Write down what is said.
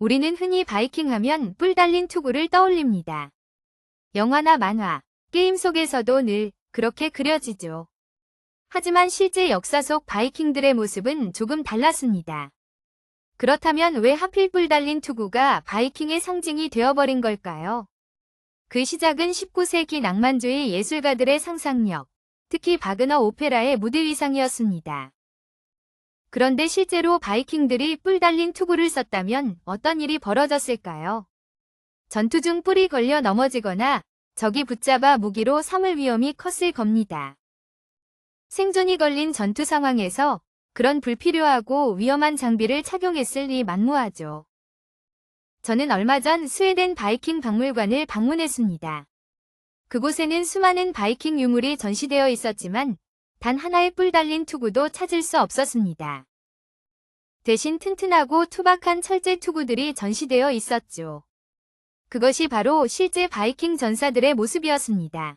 우리는 흔히 바이킹 하면 뿔 달린 투구를 떠올립니다. 영화나 만화, 게임 속에서도 늘 그렇게 그려지죠. 하지만 실제 역사 속 바이킹들의 모습은 조금 달랐습니다. 그렇다면 왜 하필 뿔 달린 투구가 바이킹의 상징이 되어버린 걸까요? 그 시작은 19세기 낭만주의 예술가들의 상상력, 특히 바그너 오페라의 무대 위상이었습니다. 그런데 실제로 바이킹들이 뿔 달린 투구를 썼다면 어떤 일이 벌어졌을까요? 전투 중 뿔이 걸려 넘어지거나 적이 붙잡아 무기로 삼을 위험이 컸을 겁니다. 생존이 걸린 전투 상황에서 그런 불필요하고 위험한 장비를 착용했을 리 만무하죠. 저는 얼마 전 스웨덴 바이킹 박물관을 방문했습니다. 그곳에는 수많은 바이킹 유물이 전시되어 있었지만 단 하나의 뿔 달린 투구도 찾을 수 없었습니다. 대신 튼튼하고 투박한 철제 투구들이 전시되어 있었죠. 그것이 바로 실제 바이킹 전사들의 모습이었습니다.